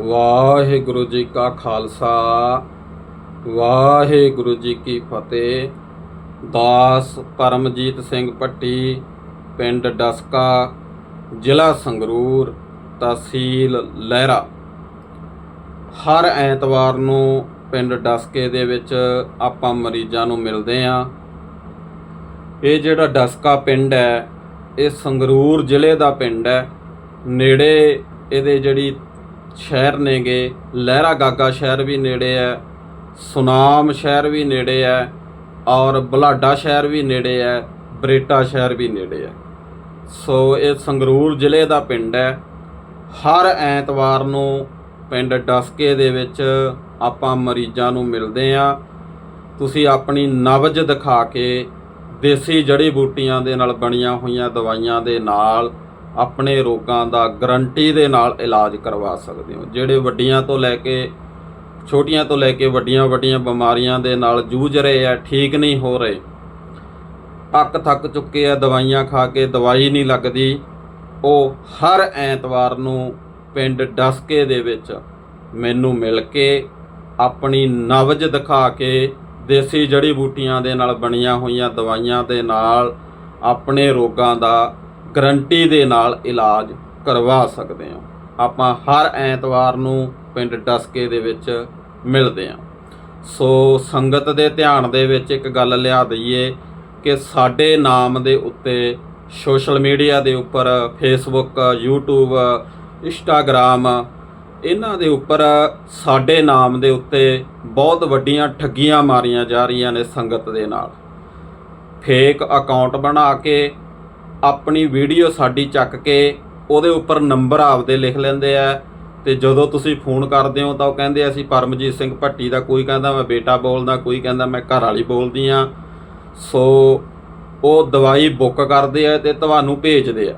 ਵਾਹਿਗੁਰੂ ਜੀ ਕਾ ਖਾਲਸਾ, ਵਾਹਿਗੁਰੂ ਜੀ ਕੀ ਫਤਿਹ। ਦਾਸ ਪਰਮਜੀਤ ਸਿੰਘ ਪੱਟੀ ਪਿੰਡ ਡਸਕਾ, ਜ਼ਿਲ੍ਹਾ ਸੰਗਰੂਰ, ਤਹਿਸੀਲ ਲਹਿਰਾ। ਹਰ ਐਤਵਾਰ ਨੂੰ ਪਿੰਡ ਡਸਕੇ ਦੇ ਵਿੱਚ ਆਪਾਂ ਮਰੀਜ਼ਾਂ ਨੂੰ ਮਿਲਦੇ ਆਂ। ਇਹ ਜਿਹੜਾ ਡਸਕਾ ਪਿੰਡ ਹੈ, ਇਹ ਸੰਗਰੂਰ ਜ਼ਿਲ੍ਹੇ ਦਾ ਪਿੰਡ ਹੈ। ਨੇੜੇ ਇਹਦੇ ਜਿਹੜੀ ਸ਼ਹਿਰ ਨੇਗੇ, ਲਹਿਰਾ ਗਾਗਾ ਸ਼ਹਿਰ ਵੀ ਨੇੜੇ ਹੈ ਸੁਨਾਮ ਸ਼ਹਿਰ ਵੀ ਨੇੜੇ ਹੈ ਔਰ ਬਲਾਡਾ ਸ਼ਹਿਰ ਵੀ ਨੇੜੇ ਹੈ ਬਰੇਟਾ ਸ਼ਹਿਰ ਵੀ ਨੇੜੇ ਹੈ ਸੋ ਇਹ ਸੰਗਰੂਰ ਜ਼ਿਲ੍ਹੇ ਦਾ ਪਿੰਡ ਹੈ ਹਰ ਐਤਵਾਰ ਨੂੰ ਪਿੰਡ ਡਸਕੇ ਦੇ ਵਿੱਚ ਆਪਾਂ ਮਰੀਜ਼ਾਂ ਨੂੰ ਮਿਲਦੇ ਆਂ। ਤੁਸੀਂ ਆਪਣੀ ਨਬਜ ਦਿਖਾ ਕੇ ਦੇਸੀ ਜੜੀ ਬੂਟੀਆਂ ਦੇ ਨਾਲ ਬਣੀਆਂ ਹੋਈਆਂ ਦਵਾਈਆਂ ਦੇ ਨਾਲ ਆਪਣੇ ਰੋਗਾਂ ਦਾ ਗਰੰਟੀ ਦੇ ਨਾਲ ਇਲਾਜ ਕਰਵਾ ਸਕਦੇ ਹੋ। ਜਿਹੜੇ ਵੱਡੀਆਂ ਤੋਂ ਲੈ ਕੇ, ਛੋਟੀਆਂ ਤੋਂ ਲੈ ਕੇ ਵੱਡੀਆਂ ਵੱਡੀਆਂ ਬਿਮਾਰੀਆਂ ਦੇ ਨਾਲ ਜੂਝ ਰਹੇ ਆ, ਠੀਕ ਨਹੀਂ ਹੋ ਰਹੇ ਅੱਕ ਥੱਕ ਚੁੱਕੇ ਆ, ਦਵਾਈਆਂ ਖਾ ਕੇ ਦਵਾਈ ਨਹੀਂ ਲੱਗਦੀ, ਉਹ ਹਰ ਐਤਵਾਰ ਨੂੰ ਪਿੰਡ ਡਸਕੇ ਦੇ ਵਿੱਚ ਮੈਨੂੰ ਮਿਲ ਕੇ ਆਪਣੀ ਨਵਜ ਦਿਖਾ ਕੇ ਦੇਸੀ ਜੜੀ ਬੂਟੀਆਂ ਦੇ ਨਾਲ ਬਣੀਆਂ ਹੋਈਆਂ ਦਵਾਈਆਂ ਦੇ ਨਾਲ ਆਪਣੇ ਰੋਗਾਂ ਦਾ ਗਰੰਟੀ ਦੇ ਨਾਲ ਇਲਾਜ ਕਰਵਾ ਸਕਦੇ ਹਾਂ। ਆਪਾਂ ਹਰ ਐਤਵਾਰ ਨੂੰ ਪਿੰਡ ਡਸਕੇ ਦੇ ਵਿੱਚ ਮਿਲਦੇ ਹਾਂ। ਸੋ ਸੰਗਤ ਦੇ ਧਿਆਨ ਦੇ ਵਿੱਚ ਇੱਕ ਗੱਲ ਲਿਆ ਦਈਏ ਕਿ ਸਾਡੇ ਨਾਮ ਦੇ ਉੱਤੇ ਸੋਸ਼ਲ ਮੀਡੀਆ ਦੇ ਉੱਪਰ ਫੇਸਬੁੱਕ YouTube ਇੰਸਟਾਗ੍ਰਾਮ ਇਹਨਾਂ ਦੇ ਉੱਪਰ ਸਾਡੇ ਨਾਮ ਦੇ ਉੱਤੇ ਬਹੁਤ ਵੱਡੀਆਂ ਠੱਗੀਆਂ ਮਾਰੀਆਂ ਜਾ ਰਹੀਆਂ ਨੇ ਸੰਗਤ ਦੇ ਨਾਲ। ਫੇਕ ਅਕਾਊਂਟ ਬਣਾ ਕੇ ਆਪਣੀ ਵੀਡੀਓ ਸਾਡੀ ਚੱਕ ਕੇ ਉਹਦੇ ਉੱਪਰ ਨੰਬਰ ਆਪਦੇ ਲਿਖ ਲੈਂਦੇ ਆ ਤੇ ਜਦੋਂ ਤੁਸੀਂ ਫੋਨ ਕਰਦੇ ਹੋ ਤਾਂ ਉਹ ਕਹਿੰਦੇ ਅਸੀਂ ਪਰਮਜੀਤ ਸਿੰਘ ਭੱਟੀ ਦਾ ਕੋਈ ਕਹਿੰਦਾ, ਮੈਂ ਬੇਟਾ ਬੋਲਦਾ, ਕੋਈ ਕਹਿੰਦਾ, ਮੈਂ ਘਰ ਵਾਲੀ ਬੋਲਦੀ ਆ ਸੋ ਉਹ ਦਵਾਈ ਬੁੱਕ ਕਰਦੇ ਆ ਤੇ ਤੁਹਾਨੂੰ ਭੇਜਦੇ ਆ।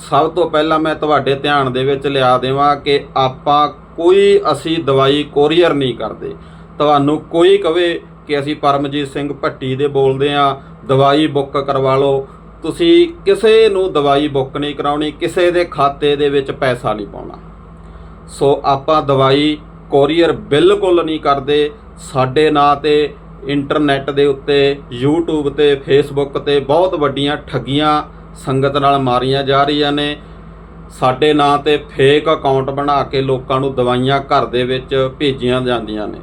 ਸਭ ਤੋਂ ਪਹਿਲਾਂ ਮੈਂ ਤੁਹਾਡੇ ਧਿਆਨ ਦੇ ਵਿੱਚ ਲਿਆ ਦੇਵਾਂ ਕਿ ਆਪਾਂ ਕੋਈ ਅਸੀਂ ਦਵਾਈ ਕੋਰੀਅਰ ਨਹੀਂ ਕਰਦੇ। ਤੁਹਾਨੂੰ ਕੋਈ ਕਵੇ ਕਿ ਅਸੀਂ ਪਰਮਜੀਤ ਸਿੰਘ ਭੱਟੀ ਦੇ ਬੋਲਦੇ ਆ ਦਵਾਈ ਬੁੱਕ ਕਰਵਾ ਲਓ। ਤੁਸੀਂ ਕਿਸੇ ਨੂੰ ਦਵਾਈ ਬੁੱਕ ਨਹੀਂ ਕਰਾਉਣੀ, ਕਿਸੇ ਦੇ ਖਾਤੇ ਦੇ ਵਿੱਚ ਪੈਸਾ ਨਹੀਂ ਪਾਉਣਾ। ਸੋ ਆਪਾਂ ਦਵਾਈ ਕੋਰੀਅਰ ਬਿਲਕੁਲ ਨਹੀਂ ਕਰਦੇ। ਸਾਡੇ ਨਾਂ ਤੇ ਇੰਟਰਨੈਟ ਦੇ ਉੱਤੇ, YouTube ਤੇ, Facebook ਤੇ ਬਹੁਤ ਵੱਡੀਆਂ ਠੱਗੀਆਂ ਸੰਗਤ ਨਾਲ ਮਾਰੀਆਂ ਜਾ ਰਹੀਆਂ ਨੇ। ਸਾਡੇ ਨਾਂ ਤੇ ਫੇਕ ਅਕਾਊਂਟ ਬਣਾ ਕੇ ਲੋਕਾਂ ਨੂੰ ਦਵਾਈਆਂ ਘਰ ਦੇ ਵਿੱਚ ਭੇਜੀਆਂ ਜਾਂਦੀਆਂ ਨੇ।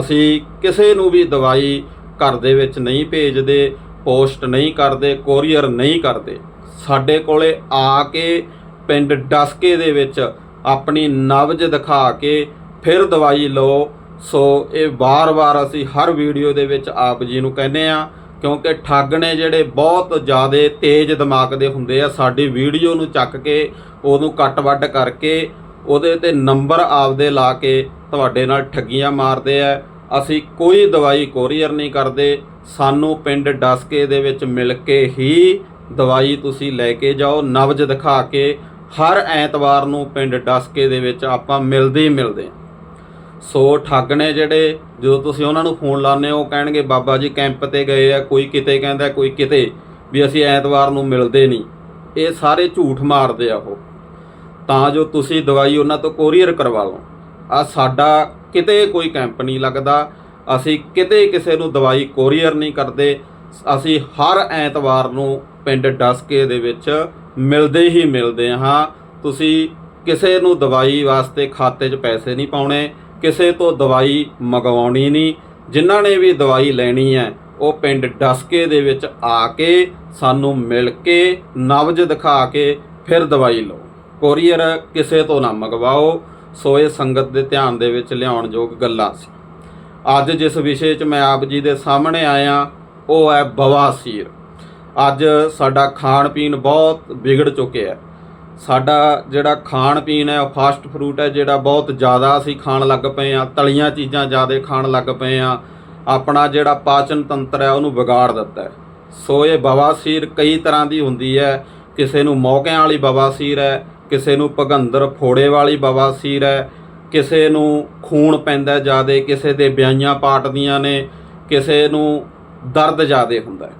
ਅਸੀਂ ਕਿਸੇ ਨੂੰ ਵੀ ਦਵਾਈ ਘਰ ਦੇ ਵਿੱਚ ਨਹੀਂ ਭੇਜਦੇ। ਪੋਸਟ ਨਹੀਂ ਕਰਦੇ, ਕੋਰੀਅਰ ਨਹੀਂ ਕਰਦੇ, ਸਾਡੇ ਕੋਲੇ ਆ ਕੇ ਪਿੰਡ ਡਸਕੇ ਦੇ ਵਿੱਚ ਆਪਣੀ ਨਬਜ ਦਿਖਾ ਕੇ ਫਿਰ ਦਵਾਈ ਲਓ। ਸੋ ਇਹ ਵਾਰ-ਵਾਰ ਅਸੀਂ ਹਰ ਵੀਡੀਓ ਦੇ ਵਿੱਚ ਆਪ ਜੀ ਨੂੰ ਕਹਿੰਦੇ ਆ ਕਿਉਂਕਿ ਠੱਗ ਨੇ ਜਿਹੜੇ ਬਹੁਤ ਜ਼ਿਆਦਾ ਤੇਜ਼ ਦਿਮਾਗ ਦੇ ਹੁੰਦੇ ਆ, ਸਾਡੀ ਵੀਡੀਓ ਨੂੰ ਚੱਕ ਕੇ, ਉਹਨੂੰ ਕੱਟ ਵੱਢ ਕਰਕੇ, ਉਹਦੇ ਤੇ ਨੰਬਰ ਆਪਦੇ ਲਾ ਕੇ ਤੁਹਾਡੇ ਨਾਲ ਠੱਗੀਆਂ ਮਾਰਦੇ ਆ। ਅਸੀਂ ਕੋਈ ਦਵਾਈ ਕੋਰੀਅਰ ਨਹੀਂ ਕਰਦੇ ਸਾਨੂੰ ਪਿੰਡ ਡਸਕੇ ਦੇ ਵਿੱਚ ਮਿਲ ਕੇ ਹੀ ਦਵਾਈ ਤੁਸੀਂ ਲੈ ਕੇ ਜਾਓ, ਨਬਜ ਦਿਖਾ ਕੇ ਹਰ ਐਤਵਾਰ ਨੂੰ ਪਿੰਡ ਡਸਕੇ ਦੇ ਵਿੱਚ ਆਪਾਂ ਮਿਲਦੇ ਹੀ ਮਿਲਦੇ ਹਾਂ। ਸੋ ਠੱਗ ਨੇ ਜਿਹੜੇ, ਜਦੋਂ ਤੁਸੀਂ ਉਹਨਾਂ ਨੂੰ ਫੋਨ ਲਾਉਂਦੇ ਹੋ, ਉਹ ਕਹਿਣਗੇ, ਬਾਬਾ ਜੀ, ਕੈਂਪ ਤੇ ਗਏ ਆ, ਕੋਈ ਕਿਤੇ ਕਹਿੰਦਾ, ਕੋਈ ਕਿਤੇ ਵੀ ਅਸੀਂ ਐਤਵਾਰ ਨੂੰ ਮਿਲਦੇ ਨਹੀਂ। ਇਹ ਸਾਰੇ ਝੂਠ ਮਾਰਦੇ ਆ ਉਹ। ਤਾਂ ਜੋ ਤੁਸੀਂ ਦਵਾਈ ਉਹਨਾਂ ਤੋਂ ਕੋਰੀਅਰ ਕਰਵਾ ਲਓ। ਆ ਸਾਡਾ ਕਿਤੇ ਕੋਈ ਕੈਂਪ ਨਹੀਂ ਲੱਗਦਾ। ਅਸੀਂ ਕਿਤੇ ਕਿਸੇ ਨੂੰ ਦਵਾਈ ਕੋਰੀਅਰ ਨਹੀਂ ਕਰਦੇ। ਅਸੀਂ ਹਰ ਐਤਵਾਰ ਨੂੰ ਪਿੰਡ ਡਸਕੇ ਦੇ ਵਿੱਚ ਮਿਲਦੇ ਹੀ ਮਿਲਦੇ ਹਾਂ। ਤੁਸੀਂ ਕਿਸੇ ਨੂੰ ਦਵਾਈ ਵਾਸਤੇ ਖਾਤੇ 'ਚ ਪੈਸੇ ਨਹੀਂ ਪਾਉਣੇ, ਕਿਸੇ ਤੋਂ ਦਵਾਈ ਮੰਗਵਾਉਣੀ ਨਹੀਂ। ਜਿਨ੍ਹਾਂ ਨੇ ਵੀ ਦਵਾਈ ਲੈਣੀ ਹੈ, ਉਹ ਪਿੰਡ ਡਸਕੇ ਦੇ ਵਿੱਚ ਆ ਕੇ ਸਾਨੂੰ ਮਿਲ ਕੇ ਨਬਜ ਦਿਖਾ ਕੇ ਫਿਰ ਦਵਾਈ ਲਓ। ਕੋਰੀਅਰ ਕਿਸੇ ਤੋਂ ਨਾ ਮੰਗਵਾਓ। ਸੋ ਇਹ ਸੰਗਤ ਦੇ ਧਿਆਨ ਦੇ ਵਿੱਚ ਲਿਆਉਣ ਯੋਗ ਗੱਲਾਂ ਸੀ। ਅੱਜ ਜਿਸ ਵਿਸ਼ੇ 'ਚ ਮੈਂ ਆਪ ਜੀ ਦੇ ਸਾਹਮਣੇ ਆਇਆ, ਉਹ ਹੈ ਬਵਾਸੀਰ। ਅੱਜ ਸਾਡਾ ਖਾਣ ਪੀਣ ਬਹੁਤ ਵਿਗੜ ਚੁੱਕਿਆ ਹੈ। ਸਾਡਾ ਜਿਹੜਾ ਖਾਣ ਪੀਣ ਹੈ, ਉਹ ਫਾਸਟ ਫਰੂਟ ਹੈ, ਜਿਹੜਾ ਬਹੁਤ ਜ਼ਿਆਦਾ ਅਸੀਂ ਖਾਣ ਲੱਗ ਪਏ ਆ ਤਲੀਆਂ ਚੀਜ਼ਾਂ ਜ਼ਿਆਦਾ ਖਾਣ ਲੱਗ ਪਏ ਆ ਆਪਣਾ ਜਿਹੜਾ ਪਾਚਨ ਤੰਤਰ ਹੈ, ਉਹਨੂੰ ਵਿਗਾੜ ਦਿੱਤਾ ਹੈ। ਸੋ ਇਹ ਬਵਾਸੀਰ ਕਈ ਤਰ੍ਹਾਂ ਦੀ ਹੁੰਦੀ ਹੈ। ਕਿਸੇ ਨੂੰ ਮੌਕਿਆਂ ਵਾਲੀ ਬਵਾਸੀਰ ਹੈ, ਕਿਸੇ ਨੂੰ ਭਗੰਦਰ ਫੋੜੇ ਵਾਲੀ ਬਵਾਸੀਰ ਹੈ ਕਿਸੇ ਨੂੰ ਖੂਨ ਪੈਂਦਾ ਜ਼ਿਆਦੇ ਕਿਸੇ ਦੇ ਵਿਆਹੀਆਂ ਪਾਟਦੀਆਂ ਨੇ, ਕਿਸੇ ਨੂੰ ਦਰਦ ਜ਼ਿਆਦੇ ਹੁੰਦਾ ਹੈ।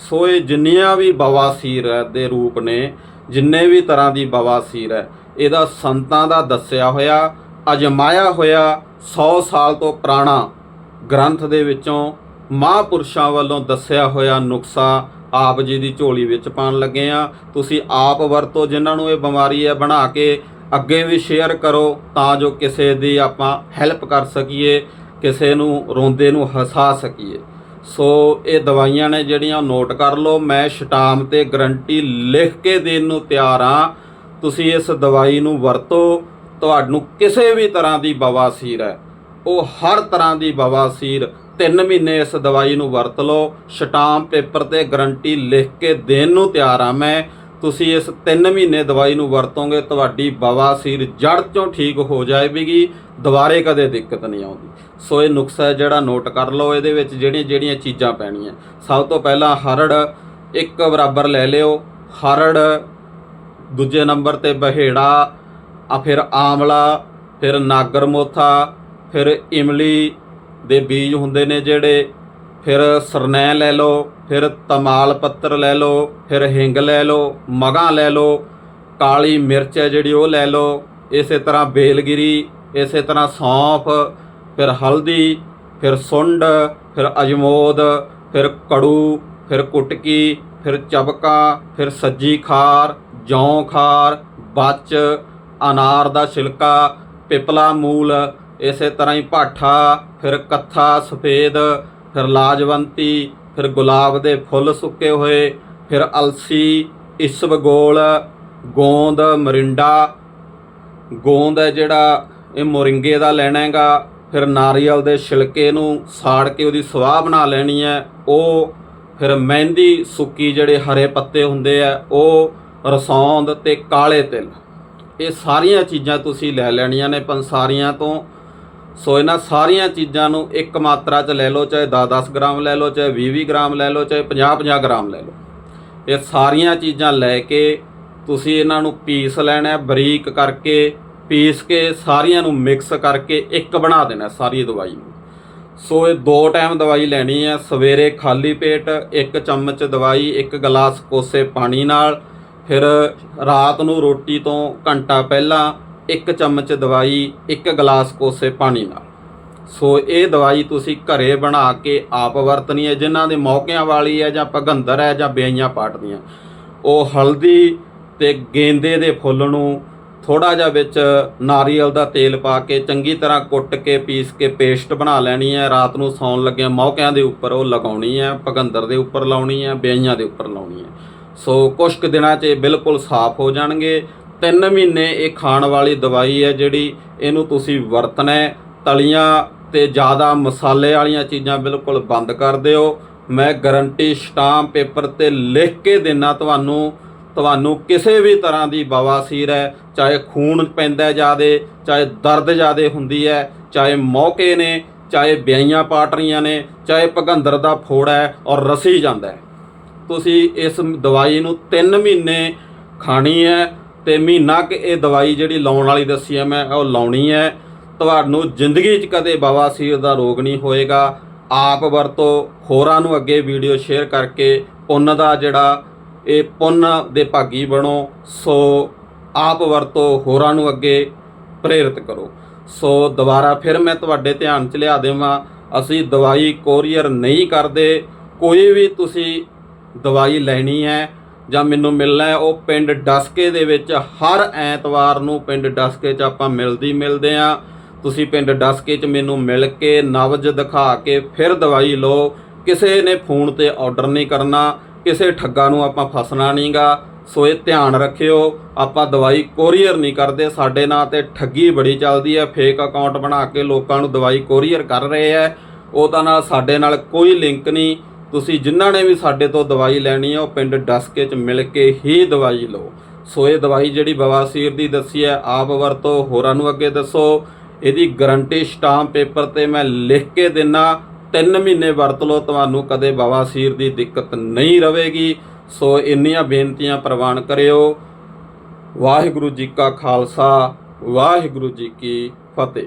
ਸੋ ਇਹ ਜਿੰਨੀਆਂ ਵੀ ਬਵਾਸੀਰ ਦੇ ਰੂਪ ਨੇ, ਜਿੰਨੇ ਵੀ ਤਰ੍ਹਾਂ ਦੀ ਬਵਾਸੀਰ ਹੈ, ਇਹਦਾ ਸੰਤਾਂ ਦਾ ਦੱਸਿਆ ਹੋਇਆ, ਅਜਮਾਇਆ ਹੋਇਆ 100 ਸਾਲ ਤੋਂ ਪੁਰਾਣਾ ਗ੍ਰੰਥ ਦੇ ਵਿੱਚੋਂ ਮਹਾਂਪੁਰਸ਼ਾਂ ਵੱਲੋਂ ਦੱਸਿਆ ਹੋਇਆ ਨੁਕਸਾ ਆਪ ਜੀ ਦੀ ਝੋਲੀ ਵਿੱਚ ਪਾਉਣ ਲੱਗੇ ਆ ਤੁਸੀਂ ਆਪ ਵਰਤੋ, ਜਿਨ੍ਹਾਂ ਨੂੰ ਇਹ ਬਿਮਾਰੀ ਹੈ, ਬਣਾ ਕੇ ਅੱਗੇ ਵੀ ਸ਼ੇਅਰ ਕਰੋ ਤਾਂ ਜੋ ਕਿਸੇ ਦੀ ਆਪਾਂ ਹੈਲਪ ਕਰ ਸਕੀਏ, ਕਿਸੇ ਨੂੰ ਰੋਂਦੇ ਨੂੰ ਹਸਾ ਸਕੀਏ। ਸੋ ਇਹ ਦਵਾਈਆਂ ਨੇ ਜਿਹੜੀਆਂ ਨੋਟ ਕਰ ਲਓ, ਮੈਂ ਸ਼ਟਾਮ ਤੇ ਗਰੰਟੀ ਲਿਖ ਕੇ ਦੇਣ ਨੂੰ ਤਿਆਰ ਹਾਂ। ਤੁਸੀਂ ਇਸ ਦਵਾਈ ਨੂੰ ਵਰਤੋ, ਤੁਹਾਨੂੰ ਕਿਸੇ ਵੀ ਤਰ੍ਹਾਂ ਦੀ ਬਵਾਸੀਰ ਹੈ। ਉਹ ਹਰ ਤਰ੍ਹਾਂ ਦੀ ਬਵਾਸੀਰ 3 ਮਹੀਨੇ ਇਸ ਦਵਾਈ ਨੂੰ ਵਰਤ ਲਓ। ਸ਼ਟਾਮ ਪੇਪਰ ਤੇ ਗਰੰਟੀ ਲਿਖ ਕੇ ਦੇਣ ਨੂੰ ਤਿਆਰ ਹਾਂ ਮੈਂ। ਤੁਸੀਂ ਇਸ 3 ਮਹੀਨੇ ਦਵਾਈ ਨੂੰ ਵਰਤੋਗੇ, ਤੁਹਾਡੀ ਬਵਾਸੀਰ ਜੜ ਤੋਂ ਠੀਕ ਹੋ ਜਾਵੇਗੀ ਦੁਬਾਰੇ ਕਦੇ ਦਿੱਕਤ ਨਹੀਂ ਆਉਂਦੀ। ਸੋ ਇਹ ਨੁਕਸਾ ਜਿਹੜਾ ਨੋਟ ਕਰ ਲਓ, ਇਹਦੇ ਵਿੱਚ ਜਿਹੜੀਆਂ ਜਿਹੜੀਆਂ ਚੀਜ਼ਾਂ ਪੈਣੀਆਂ। ਸਭ ਤੋਂ ਪਹਿਲਾਂ ਹਰੜ ਇੱਕ ਬਰਾਬਰ ਲੈ ਲਿਓ। ਹਰੜ ਦੂਜੇ ਨੰਬਰ ਤੇ ਬਹੇੜਾ, ਆ ਫਿਰ ਆਮਲਾ ਫਿਰ ਨਾਗਰ ਮੋਥਾ ਫਿਰ ਇਮਲੀ ਦੇ ਬੀਜ ਹੁੰਦੇ ਨੇ ਜਿਹੜੇ ਫਿਰ ਸਰਨੈ ਲੈ ਲਓ, ਫਿਰ ਤਮਾਲ ਪੱਤਰ ਲੈ ਲਓ, ਫਿਰ ਹਿੰਗ ਲੈ ਲਓ, ਮਗਾਂ ਲੈ ਲਓ, ਕਾਲੀ ਮਿਰਚ ਹੈ ਜਿਹੜੀ ਉਹ ਲੈ ਲਓ, ਇਸੇ ਤਰ੍ਹਾਂ ਬੇਲਗਿਰੀ, ਇਸੇ ਤਰ੍ਹਾਂ ਸੌਂਫ, ਫਿਰ ਹਲਦੀ, ਫਿਰ ਸੁੰਡ, ਫਿਰ ਅਜਮੋਦ, ਫਿਰ ਕੜੂ, ਫਿਰ ਕੁਟਕੀ, ਫਿਰ ਚਬਕਾ, ਫਿਰ ਸੱਜੀ ਖਾਰ, ਜੌਂ ਖਾਰ, ਬੱਚ, ਅਨਾਰ ਦਾ ਛਿਲਕਾ, ਪਿਪਲਾ ਮੂਲ, ਇਸੇ ਤਰ੍ਹਾਂ ਹੀ ਭਾਠਾ, ਫਿਰ ਕੱਥਾ ਸਫੇਦ ਫਿਰ ਲਾਜਵੰਤੀ, ਫਿਰ ਗੁਲਾਬ ਦੇ ਫੁੱਲ ਸੁੱਕੇ ਹੋਏ, ਫਿਰ ਅਲਸੀ ਇਸਬਗੋਲ ਗੋਂਦ, ਮਰਿੰਡਾ। ਗੋਂਦ ਹੈ ਜਿਹੜਾ ਇਹ ਮੋਰਿੰਗੇ ਦਾ ਲੈਣਾ ਹੈਗਾ, ਫਿਰ ਨਾਰੀਅਲ ਦੇ ਛਿਲਕੇ ਨੂੰ ਸਾੜ ਕੇ ਉਹਦੀ ਸਵਾਹ ਬਣਾ ਲੈਣੀ ਹੈ। ਉਹ ਫਿਰ ਮਹਿੰਦੀ ਸੁੱਕੀ ਜਿਹੜੇ ਹਰੇ ਪੱਤੇ ਹੁੰਦੇ ਆ, ਉਹ ਰਸੌਂਦ ਤੇ ਕਾਲੇ ਤਿਲ। ਇਹ ਸਾਰੀਆਂ ਚੀਜ਼ਾਂ ਤੁਸੀਂ ਲੈ ਲੈਣੀਆਂ ਨੇ ਪੰਸਾਰੀਆਂ ਤੋਂ। ਸੋ ਇਹਨਾਂ ਸਾਰੀਆਂ ਚੀਜ਼ਾਂ ਨੂੰ ਇੱਕ ਮਾਤਰਾ 'ਚ ਲੈ ਲਓ, ਚਾਹੇ 10-10 ਗ੍ਰਾਮ ਲੈ ਲਓ, ਚਾਹੇ 20-20 ਗ੍ਰਾਮ ਲੈ ਲਓ, ਚਾਹੇ 50-50 ਗ੍ਰਾਮ ਲੈ ਲਓ। ਇਹ ਸਾਰੀਆਂ ਚੀਜ਼ਾਂ ਲੈ ਕੇ ਤੁਸੀਂ ਇਹਨਾਂ ਨੂੰ ਪੀਸ ਲੈਣਾ ਬਰੀਕ ਕਰਕੇ ਪੀਸ ਕੇ ਸਾਰੀਆਂ ਨੂੰ ਮਿਕਸ ਕਰਕੇ ਇੱਕ ਬਣਾ ਦੇਣਾ ਸਾਰੀ ਦਵਾਈ ਨੂੰ। ਸੋ ਇਹ ਦੋ ਟਾਈਮ ਦਵਾਈ ਲੈਣੀ ਹੈ, ਸਵੇਰੇ ਖਾਲੀ ਪੇਟ, ਇੱਕ ਚਮਚ ਦਵਾਈ, ਇੱਕ ਗਲਾਸ ਕੋਸੇ ਪਾਣੀ ਨਾਲ, ਫਿਰ ਰਾਤ ਨੂੰ ਰੋਟੀ ਤੋਂ ਘੰਟਾ ਪਹਿਲਾਂ ਇੱਕ ਚਮਚ ਦਵਾਈ, ਇੱਕ ਗਲਾਸ ਕੋਸੇ ਪਾਣੀ ਨਾਲ। ਸੋ ਇਹ ਦਵਾਈ ਤੁਸੀਂ ਘਰੇ ਬਣਾ ਕੇ ਆਪ ਵਰਤਣੀ ਹੈ, ਜਿਨ੍ਹਾਂ ਦੇ ਮੌਕਿਆਂ ਵਾਲੀ ਹੈ ਜਾਂ ਭਗੰਦਰ ਹੈ ਜਾਂ ਬੇਈਆਂ ਪਾਟਦੀਆਂ। ਉਹ ਹਲਦੀ ਤੇ ਗੇਂਦੇ ਦੇ ਫੁੱਲ ਨੂੰ ਥੋੜਾ ਜਿਹਾ ਵਿੱਚ ਨਾਰੀਅਲ ਦਾ ਤੇਲ ਪਾ ਕੇ ਚੰਗੀ ਤਰ੍ਹਾਂ ਕੁੱਟ ਕੇ, ਪੀਸ ਕੇ ਪੇਸਟ ਬਣਾ ਲੈਣੀ ਹੈ। ਰਾਤ ਨੂੰ ਸੌਣ ਲੱਗਿਆ ਮੌਕਿਆਂ ਦੇ ਉੱਪਰ ਉਹ ਲਗਾਉਣੀ ਹੈ, ਭਗੰਦਰ ਦੇ ਉੱਪਰ ਲਾਉਣੀ ਹੈ, ਬੇਈਆਂ ਦੇ ਉੱਪਰ ਲਾਉਣੀ ਹੈ। ਸੋ ਕੁਝ ਕੁ ਦਿਨਾਂ 'ਚ ਇਹ ਬਿਲਕੁਲ ਸਾਫ਼ ਹੋ ਜਾਣਗੇ। ਤਿੰਨ ਮਹੀਨੇ ਇਹ ਖਾਣ ਵਾਲੀ ਦਵਾਈ ਹੈ ਜਿਹੜੀ ਇਹਨੂੰ ਤੁਸੀਂ ਵਰਤਣਾ ਤਲੀਆਂ ਤੇ ਜ਼ਿਆਦਾ ਮਸਾਲੇ ਵਾਲੀਆਂ ਚੀਜ਼ਾਂ ਬਿਲਕੁਲ ਬੰਦ ਕਰ ਦਿਓ। ਮੈਂ ਗਾਰੰਟੀ ਸਟਾਮ ਪੇਪਰ ਤੇ ਲਿਖ ਕੇ ਦੇਣਾ ਤੁਹਾਨੂੰ। ਤੁਹਾਨੂੰ ਕਿਸੇ ਵੀ ਤਰ੍ਹਾਂ ਦੀ ਬਵਾਸੀਰ ਹੈ, ਚਾਹੇ ਖੂਨ ਪੈਂਦਾ ਜਿਆਦੇ ਚਾਹੇ ਦਰਦ ਜਿਆਦੇ ਹੁੰਦੀ ਹੈ, ਚਾਹੇ ਮੌਕੇ ਨੇ, ਚਾਹੇ ਵਿਆਹੀਆਂ ਪਾਟ ਰਹੀਆਂ ਨੇ, ਚਾਹੇ ਭਗੰਦਰ ਦਾ ਫੋੜਾ ਹੈ ਔਰ ਰਸੀ ਜਾਂਦਾ ਹੈ। ਤੁਸੀਂ ਇਸ ਦਵਾਈ ਨੂੰ 3 ਮਹੀਨੇ ਖਾਣੀ ਹੈ ਤੇ ਮਹੀਨਾ ਕਿ ਇਹ ਦਵਾਈ ਜਿਹੜੀ ਲਾਉਣ ਵਾਲੀ ਦੱਸੀ ਹੈ ਮੈਂ, ਉਹ ਲਾਉਣੀ ਹੈ ਤੁਹਾਨੂੰ ਜ਼ਿੰਦਗੀ 'ਚ ਕਦੇ ਬਵਾਸੀਰ ਦਾ ਰੋਗ ਨਹੀਂ ਹੋਏਗਾ। ਆਪ ਵਰਤੋ, ਹੋਰਾਂ ਨੂੰ ਅੱਗੇ ਵੀਡੀਓ ਸ਼ੇਅਰ ਕਰਕੇ ਪੁੰਨ ਦਾ ਜਿਹੜਾ ਇਹ ਪੁੰਨ ਦੇ ਭਾਗੀ ਬਣੋ। ਸੋ ਆਪ ਵਰਤੋ, ਹੋਰਾਂ ਨੂੰ ਅੱਗੇ ਪ੍ਰੇਰਿਤ ਕਰੋ। ਸੋ ਦੁਬਾਰਾ ਫਿਰ ਮੈਂ ਤੁਹਾਡੇ ਧਿਆਨ 'ਚ ਲਿਆ ਦੇਵਾਂ, ਅਸੀਂ ਦਵਾਈ ਕੋਰੀਅਰ ਨਹੀਂ ਕਰਦੇ। ਕੋਈ ਵੀ ਤੁਸੀਂ ਦਵਾਈ ਲੈਣੀ ਹੈ ਜਾਂ ਮੈਨੂੰ ਮਿਲਣਾ ਹੈ, ਉਹ ਪਿੰਡ ਡਸਕੇ ਦੇ ਵਿੱਚ ਹਰ ਐਤਵਾਰ ਨੂੰ ਪਿੰਡ ਡਸਕੇ 'ਚ ਆਪਾਂ ਮਿਲਦੀ ਮਿਲਦੇ ਆ ਤੁਸੀਂ ਪਿੰਡ ਡਸਕੇ 'ਚ ਮੈਨੂੰ ਮਿਲ ਕੇ ਨਬਜ ਦਿਖਾ ਕੇ ਫਿਰ ਦਵਾਈ ਲਓ। ਕਿਸੇ ਨੇ ਫੋਨ ਤੇ ਆਰਡਰ ਨਹੀਂ ਕਰਨਾ, ਕਿਸੇ ਠੱਗਾ ਨੂੰ ਆਪਾਂ ਫਸਣਾ ਨਹੀਂਗਾ ਸੋ ਇਹ ਧਿਆਨ ਰੱਖਿਓ, ਆਪਾਂ ਦਵਾਈ ਕੋਰੀਅਰ ਨਹੀਂ ਕਰਦੇ, ਸਾਡੇ ਨਾਂ ਤੇ ਠੱਗੀ ਬੜੀ ਚੱਲਦੀ ਹੈ ਫੇਕ ਅਕਾਊਂਟ ਬਣਾ ਕੇ ਲੋਕਾਂ ਨੂੰ ਦਵਾਈ ਕੋਰੀਅਰ ਕਰ ਰਹੇ ਹੈ। ਉਹ ਤਾਂ ਨਾਲ ਸਾਡੇ ਨਾਲ ਕੋਈ ਲਿੰਕ ਨਹੀਂ ਤੁਸੀਂ ਜਿਨ੍ਹਾਂ ਨੇ ਵੀ ਸਾਡੇ ਤੋਂ ਦਵਾਈ ਲੈਣੀ ਹੈ ਉਹ ਪਿੰਡ ਡਸਕੇ 'ਚ ਮਿਲ ਕੇ ਹੀ ਦਵਾਈ ਲਓ। ਸੋ ਇਹ ਦਵਾਈ ਜਿਹੜੀ ਬਵਾਸੀਰ ਦੀ ਦੱਸੀ ਹੈ, ਆਪ ਵਰਤੋ, ਹੋਰਾਂ ਨੂੰ ਅੱਗੇ ਦੱਸੋ। ਇਹਦੀ ਗਾਰੰਟੀ ਸਟਾਂਪ ਪੇਪਰ ਤੇ ਮੈਂ ਲਿਖ ਕੇ ਦਿੰਨਾ। 3 ਮਹੀਨੇ ਵਰਤ ਲਓ, ਤੁਹਾਨੂੰ ਕਦੇ ਬਵਾਸੀਰ ਦੀ ਦਿੱਕਤ ਨਹੀਂ ਰਹੇਗੀ ਸੋ ਇੰਨੀਆਂ ਬੇਨਤੀਆਂ ਪ੍ਰਵਾਨ ਕਰਿਓ। ਵਾਹਿਗੁਰੂ ਜੀ ਕਾ ਖਾਲਸਾ, ਵਾਹਿਗੁਰੂ ਜੀ ਕੀ ਫਤਿਹ।